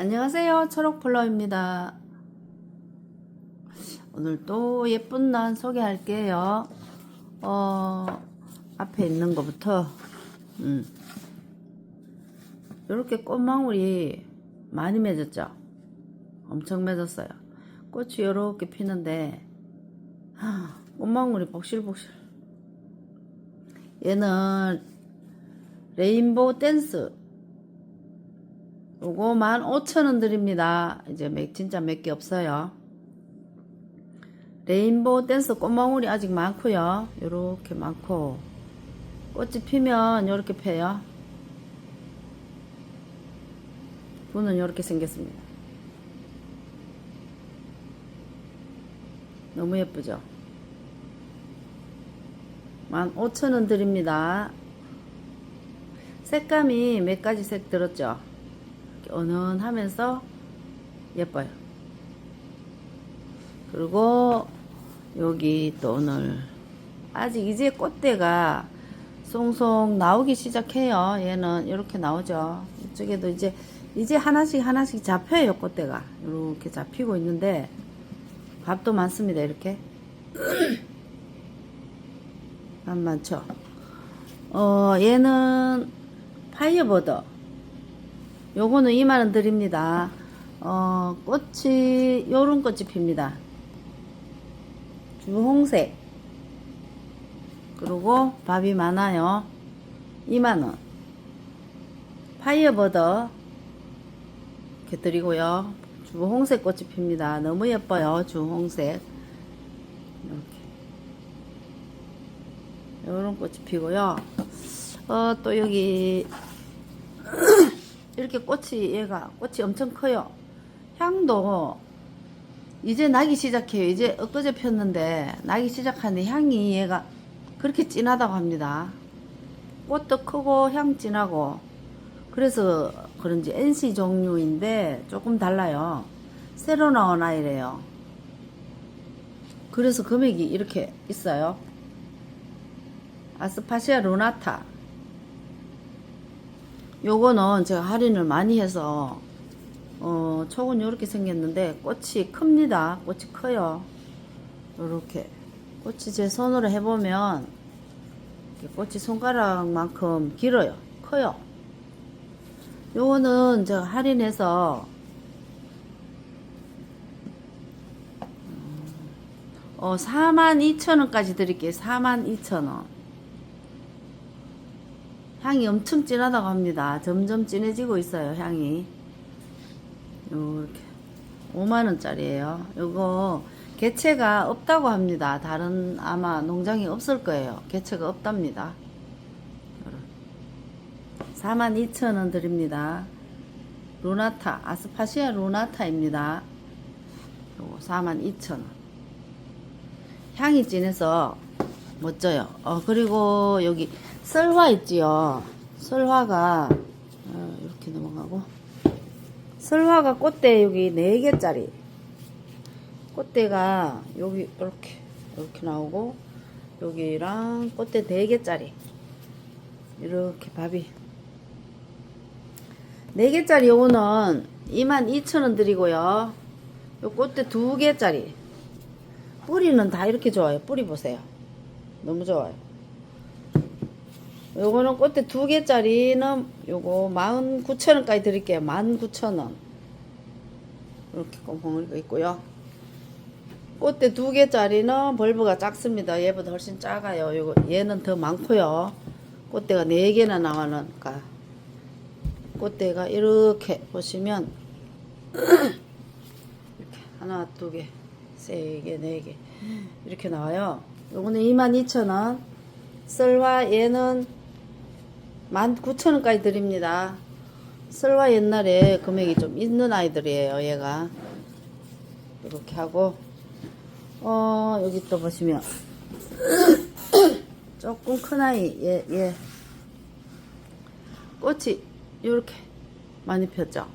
안녕하세요. 초록플러입니다. 오늘 또 예쁜 난 소개할게요. 어, 앞에 있는 것부터, 음. 이렇게 꽃망울이 많이 맺었죠? 엄청 맺었어요. 꽃이 이렇게 피는데, 하, 꽃망울이 복실복실. 얘는 레인보우 댄스. 요거 15,000원 드립니다. 이제 맥, 진짜 몇 개 없어요. 레인보우 댄스 꽃망울이 아직 많고요. 요렇게 많고. 꽃이 피면 요렇게 펴요. 분은 요렇게 생겼습니다. 너무 예쁘죠? 15,000원 드립니다. 색감이 몇 가지 색 들었죠? 은은하면서 예뻐요. 그리고 여기 또 오늘 아직 이제 꽃대가 송송 나오기 시작해요. 얘는 이렇게 나오죠. 이쪽에도 이제 이제 하나씩 하나씩 잡혀요. 꽃대가 이렇게 잡히고 있는데 밥도 많습니다. 이렇게 밥 많죠. 어 얘는 파이어버더 요거는 2만원 드립니다. 어, 꽃이, 요런 꽃이 핍니다. 주홍색. 그리고 밥이 많아요. 2만원. 파이어버더. 이렇게 드리고요. 주홍색 꽃이 핍니다. 너무 예뻐요. 주홍색. 이렇게. 요런 꽃이 피고요. 어, 또 여기, 이렇게 꽃이 얘가 꽃이 엄청 커요. 향도 이제 나기 시작해요. 이제 엊그제 폈는데 나기 시작하는데 향이 얘가 그렇게 진하다고 합니다. 꽃도 크고 향 진하고 그래서 그런지 NC 종류인데 조금 달라요. 새로 나온 아이래요. 그래서 금액이 이렇게 있어요. 아스파시아 루나타 요거는 제가 할인을 많이 해서 어 촉은 이렇게 생겼는데 꽃이 큽니다. 꽃이 커요. 요렇게. 꽃이 제 손으로 해보면 꽃이 손가락만큼 길어요. 커요. 요거는 제가 할인해서 어 42,000원까지 드릴게요. 42,000원 향이 엄청 진하다고 합니다. 점점 진해지고 있어요, 향이. 요렇게. 5만원짜리예요 요거, 개체가 없다고 합니다. 다른, 아마 농장이 없을 거예요. 개체가 없답니다. 42,000원 드립니다. 루나타, 아스파시아 루나타입니다. 요거 42,000원. 향이 진해서 멋져요. 어, 그리고 여기 썰화 있지요. 썰화가 어, 이렇게 넘어가고 썰화가 꽃대 여기 4개짜리 꽃대가 여기 이렇게 이렇게 나오고 여기랑 꽃대 4개짜리 이렇게 밥이 4개짜리 요거는 22,000원 드리고요. 요 꽃대 2개짜리 뿌리는 다 이렇게 좋아요. 뿌리 보세요. 너무 좋아요. 요거는 꽃대 두 개짜리는 요거 19,000원까지 드릴게요. 19,000원. 이렇게 꽁꽁이가 있고요. 꽃대 두 개짜리는 벌브가 작습니다. 얘보다 훨씬 작아요. 요거 얘는 더 많고요. 꽃대가 네 개나 나와니까 꽃대가 이렇게 보시면 이렇게 하나, 두 개, 세 개, 네 개 이렇게 나와요. 요거는 22,000원. 썰화 얘는 19,000원까지 드립니다. 썰화 옛날에 금액이 좀 있는 아이들이에요, 얘가. 이렇게 하고, 어, 여기 또 보시면, 조금 큰 아이, 얘, 얘. 꽃이 이렇게 많이 폈죠.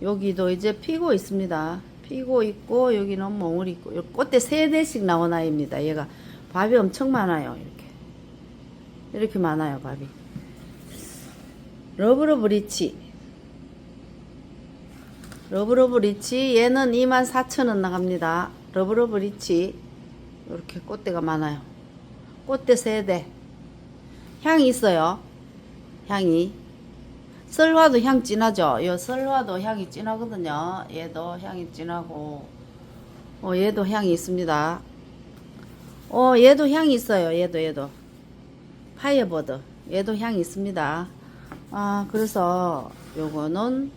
여기도 이제 피고 있습니다. 피고 있고, 여기는 몽을 있고, 요 꽃대 세 대씩 나온 아이입니다. 얘가 밥이 엄청 많아요, 이렇게. 이렇게 많아요, 밥이. 러브러 브리치 러브러브 리치 얘는 24,000원 나갑니다. 러브러브 리치 이렇게 꽃대가 많아요. 꽃대 세대 향이 있어요. 향이 설화도 향 진하죠. 요 설화도 향이 진하거든요. 얘도 향이 진하고 어 얘도 향이 있습니다. 어 얘도 향이 있어요. 얘도 얘도 파이어버드 얘도 향이 있습니다. 아 그래서 요거는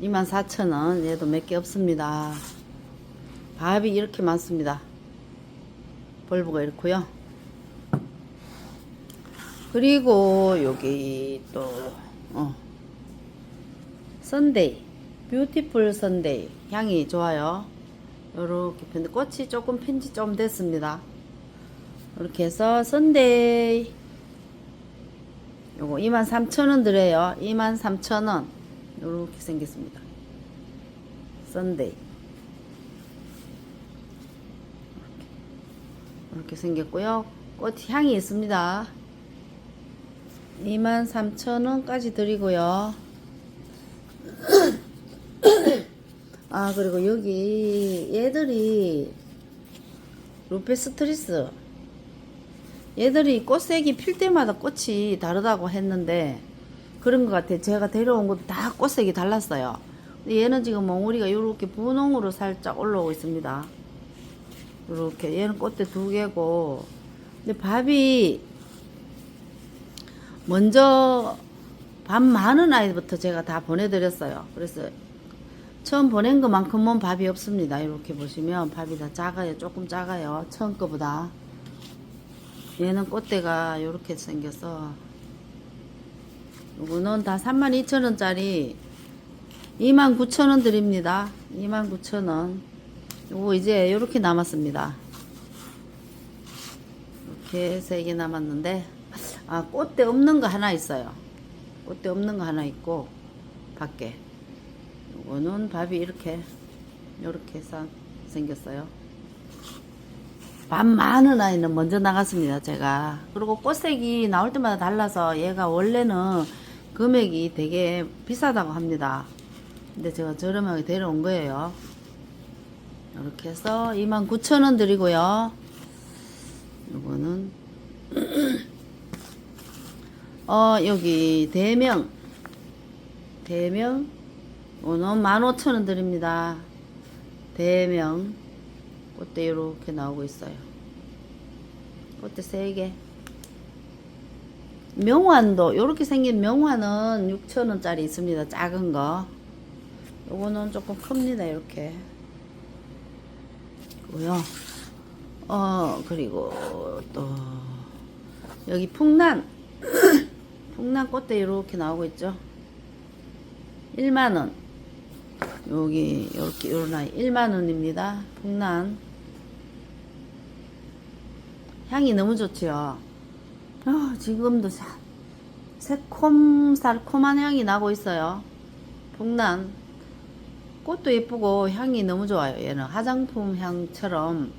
24,000원 얘도 몇 개 없습니다. 밥이 이렇게 많습니다. 벌브가 이렇고요. 그리고 여기 또 어. 선데이 뷰티풀 선데이 향이 좋아요. 요렇게 근데 꽃이 조금 핀지 좀 됐습니다. 이렇게 해서 선데이 요거 23,000원 드려요. 23,000원 요렇게 생겼습니다. 선데이 이렇게 생겼고요. 꽃 향이 있습니다. 23,000원까지 드리고요. 아, 그리고 여기 얘들이 루페스트리스 얘들이 꽃색이 필 때마다 꽃이 다르다고 했는데 그런 것 같아요. 제가 데려온 것도 다 꽃색이 달랐어요. 얘는 지금 몽우리가 이렇게 분홍으로 살짝 올라오고 있습니다. 이렇게 얘는 꽃대 두 개고 근데 밥이 먼저 밥 많은 아이부터 제가 다 보내드렸어요. 그래서 처음 보낸 것만큼은 밥이 없습니다. 이렇게 보시면 밥이 다 작아요. 조금 작아요. 처음 거보다. 얘는 꽃대가 이렇게 생겨서 이거는 다 32,000원짜리 29,000원 드립니다. 29,000원. 요거 이제 이렇게 남았습니다. 이렇게 세 개 남았는데 아 꽃대 없는 거 하나 있어요. 꽃대 없는 거 하나 있고 밖에 요거는 밥이 이렇게 이렇게 싹 생겼어요. 밥 많은 아이는 먼저 나갔습니다. 제가 그리고 꽃색이 나올 때마다 달라서 얘가 원래는 금액이 되게 비싸다고 합니다. 근데 제가 저렴하게 데려온 거예요. 이렇게 해서 29,000원 드리고요. 요거는 어 여기 대명 대명 오늘 15,000원 드립니다. 대명 꽃대 이렇게 나오고 있어요. 꽃대 3개. 명환도 이렇게 생긴 명환은 6,000원짜리 있습니다. 작은 거. 요거는 조금 큽니다. 이렇게. 고요. 어 그리고 또 여기 풍란 풍란 꽃대 이렇게 나오고 있죠. 1만 원. 여기 이렇게 요런 아이 1만 원입니다. 풍란. 향이 너무 좋지요. 아, 지금도 사- 새콤달콤한 향이 나고 있어요. 풍란. 꽃도 예쁘고 향이 너무 좋아요. 얘는 화장품 향처럼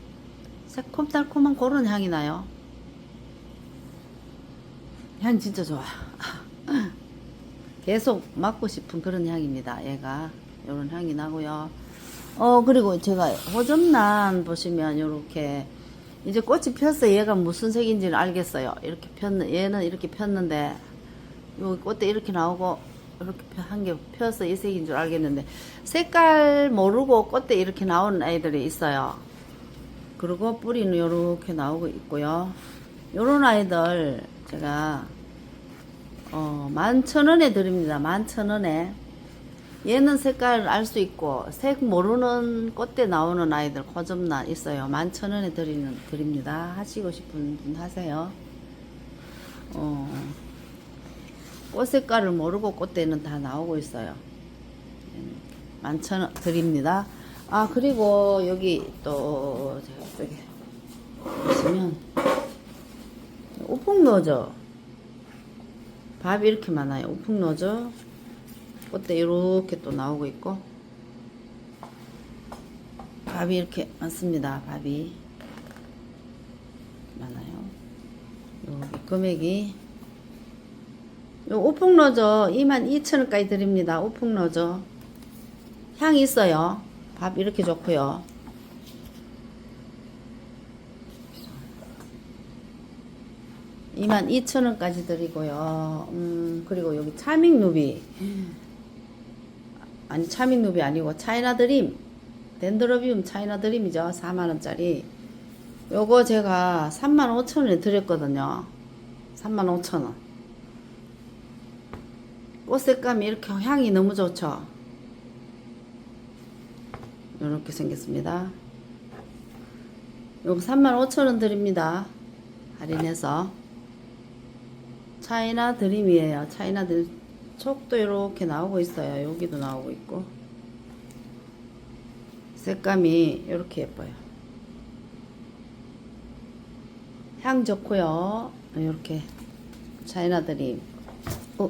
새콤달콤한 그런 향이 나요. 향 진짜 좋아. 계속 맡고 싶은 그런 향입니다. 얘가 이런 향이 나고요. 어 그리고 제가 호접란 보시면 이렇게 이제 꽃이 폈어. 얘가 무슨 색인지는 알겠어요. 이렇게 폈는 얘는 이렇게 폈는데 여기 꽃대 이렇게 나오고 이렇게 한 개 펴서 이 색인 줄 알겠는데 색깔 모르고 꽃대 이렇게 나오는 아이들이 있어요. 그리고 뿌리는 이렇게 나오고 있고요. 요런 아이들 제가 어, 만천원에 드립니다. 만천원에. 얘는 색깔 알 수 있고, 색 모르는 꽃대 나오는 아이들, 고점나 있어요. 만천 원에 드리는, 드립니다. 하시고 싶은 분 하세요. 어, 꽃 색깔을 모르고 꽃대는 다 나오고 있어요. 만천 원 드립니다. 아, 그리고 여기 또, 저기, 보시면, 오풍노저. 밥이 이렇게 많아요. 오풍노저. 꽃대 이렇게 또 나오고 있고. 밥이 이렇게 많습니다. 밥이. 많아요. 여기 금액이. 요 오풍노저 22,000원까지 드립니다. 오풍노저. 향이 있어요. 밥 이렇게 좋고요. 이만 2천원까지 드리고요. 음, 그리고 여기 차밍 누비. 아니, 차밍 누비 아니고 차이나 드림. 덴드로비움 차이나 드림이죠. 4만원짜리. 요거 제가 3만 5천원에 드렸거든요. 3만 5천원. 꽃 색감이 이렇게 향이 너무 좋죠. 이렇게 생겼습니다. 요거 3만 5천원 드립니다. 할인해서. 차이나 드림이에요. 차이나 드림. 촉도 이렇게 나오고 있어요. 여기도 나오고 있고. 색감이 이렇게 예뻐요. 향 좋고요. 이렇게 차이나 드림. 어.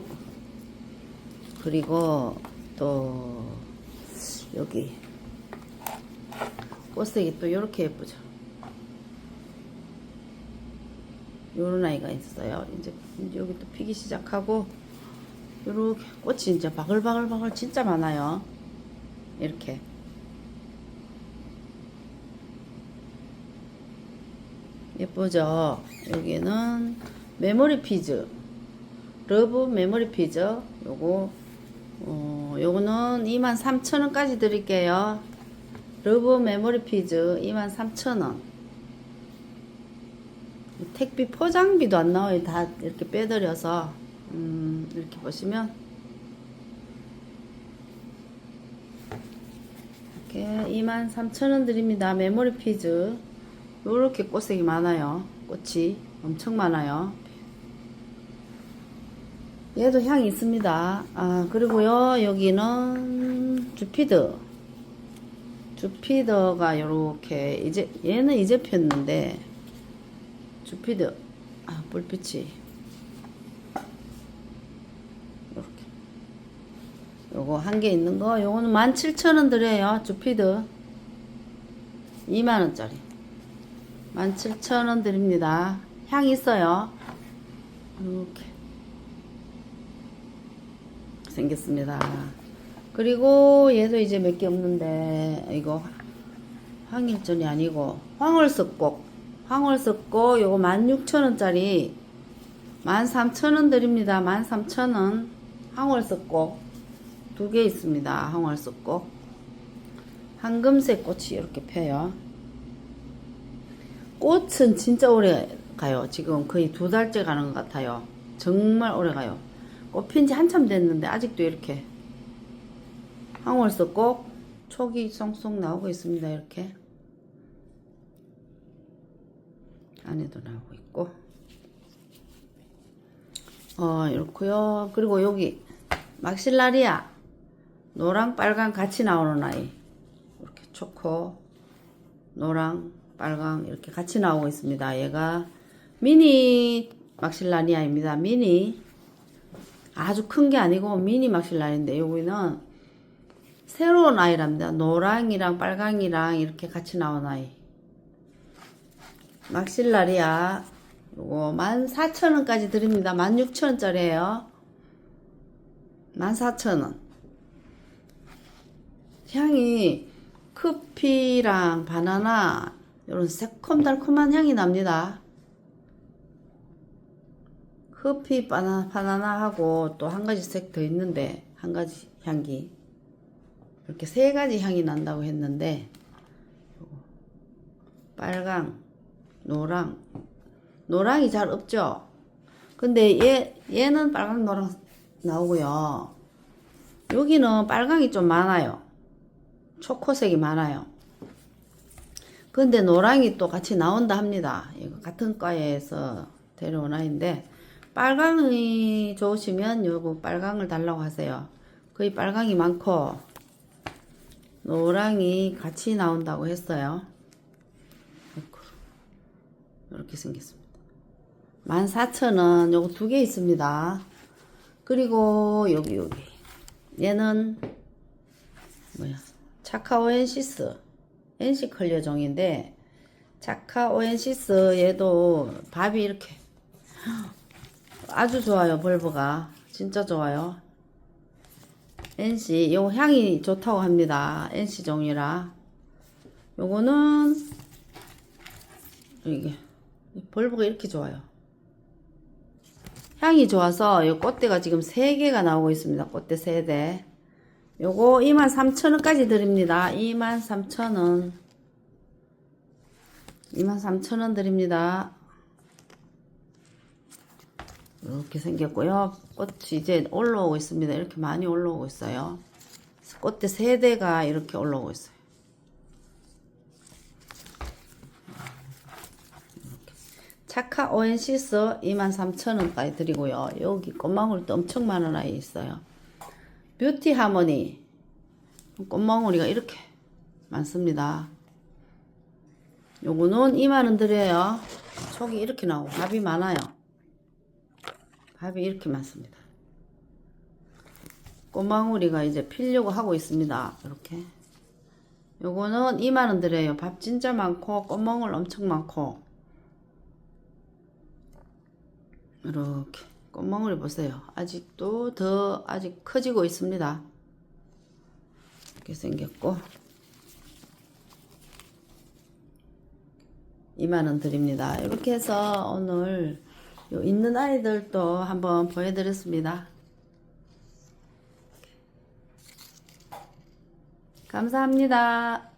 그리고 또 여기 꽃색이 또 이렇게 예쁘죠. 요런 아이가 있어요. 이제 여기 또 피기 시작하고 요렇게 꽃이 이제 바글바글바글 진짜 많아요. 이렇게 예쁘죠? 여기는 메모리 피즈 러브 메모리 피즈 요거 어, 요거는 23,000원까지 드릴게요. 러브 메모리 피즈 23,000원. 택비 포장비도 안 나와요. 다 이렇게 빼드려서 음, 이렇게 보시면 이렇게 23,000원 드립니다. 메모리 피즈 요렇게 꽃색이 많아요. 꽃이 엄청 많아요. 얘도 향이 있습니다. 아, 그리고요, 여기는 주피드. 주피더가 요렇게, 이제, 얘는 이제 폈는데, 주피드. 아, 불빛이. 요렇게. 요거 한 개 있는 거, 요거는 17,000원 드려요. 주피드. 2만원짜리. 17,000원 드립니다. 향 있어요. 이렇게. 생겼습니다. 그리고 얘도 이제 몇 개 없는데 이거 황일전이 아니고 황홀석곡 황홀석곡 요거 16,000원짜리 13,000원 드립니다. 13,000원 황홀석곡 두 개 있습니다. 황홀석곡 황금색 꽃이 이렇게 펴요. 꽃은 진짜 오래 가요. 지금 거의 두 달째 가는 것 같아요. 정말 오래 가요. 꽃핀 지 한참 됐는데 아직도 이렇게 꼭 촉이 쏙쏙 나오고 있습니다. 이렇게 안에도 나오고 있고 어 이렇고요. 그리고 여기 막실라리아 노랑 빨강 같이 나오는 아이 이렇게 초코 노랑 빨강 이렇게 같이 나오고 있습니다. 얘가 미니 막실라니아입니다. 미니 아주 큰 게 아니고 미니 막실라인데 여기는 새로운 아이랍니다. 노랑이랑 빨강이랑 이렇게 같이 나온 아이. 막실라리아 요거 14,000원까지 드립니다. 16,000원짜리예요. 14,000원. 향이 커피랑 바나나 이런 새콤달콤한 향이 납니다. 커피 바나, 바나나하고 또 한 가지 색 더 있는데 한 가지 향기. 이렇게 세 가지 향이 난다고 했는데 빨강 노랑. 노랑이 잘 없죠? 근데 얘 얘는 빨강 노랑 나오고요. 여기는 빨강이 좀 많아요 초코색이 많아요 근데 노랑이 또 같이 나온다 합니다 이거 같은 과에서 데려온 아이인데 빨강이 좋으시면 요거 빨강을 달라고 하세요. 거의 빨강이 많고 노랑이 같이 나온다고 했어요. 이렇게 생겼습니다. 14,000원 요거 두 개 있습니다. 그리고 여기 여기 얘는 뭐야 차카오엔시스 NC 컬려종인데 차카오엔시스 얘도 밥이 이렇게 아주 좋아요, 벌브가. 진짜 좋아요. NC 요 향이 좋다고 합니다. NC 종이라 요거는 이게 벌브가 이렇게 좋아요. 향이 좋아서 요 꽃대가 지금 3개가 나오고 있습니다. 꽃대 3대. 요거 23,000원까지 드립니다. 23,000원. 23,000원 드립니다. 이렇게 생겼고요. 꽃이 이제 올라오고 있습니다. 이렇게 많이 올라오고 있어요. 꽃대 3대가 이렇게 올라오고 있어요. 차카 오엔시스 23,000원까지 드리고요. 여기 꽃망울도 엄청 많은 아이 있어요. 뷰티 하모니 꽃망울이가 이렇게 많습니다. 요거는 2만원 드려요. 촉이 이렇게 나오고 밥이 많아요. 밥이 이렇게 많습니다. 꽃망울이가 이제 피려고 하고 있습니다. 이렇게. 요거는 2만원 드려요. 밥 진짜 많고 꽃망울 엄청 많고 이렇게 꽃망울이 보세요. 아직도 더 아직 커지고 있습니다. 이렇게 생겼고 2만원 드립니다. 이렇게 해서 오늘 요 있는 아이들도 한번 보여드렸습니다. 감사합니다.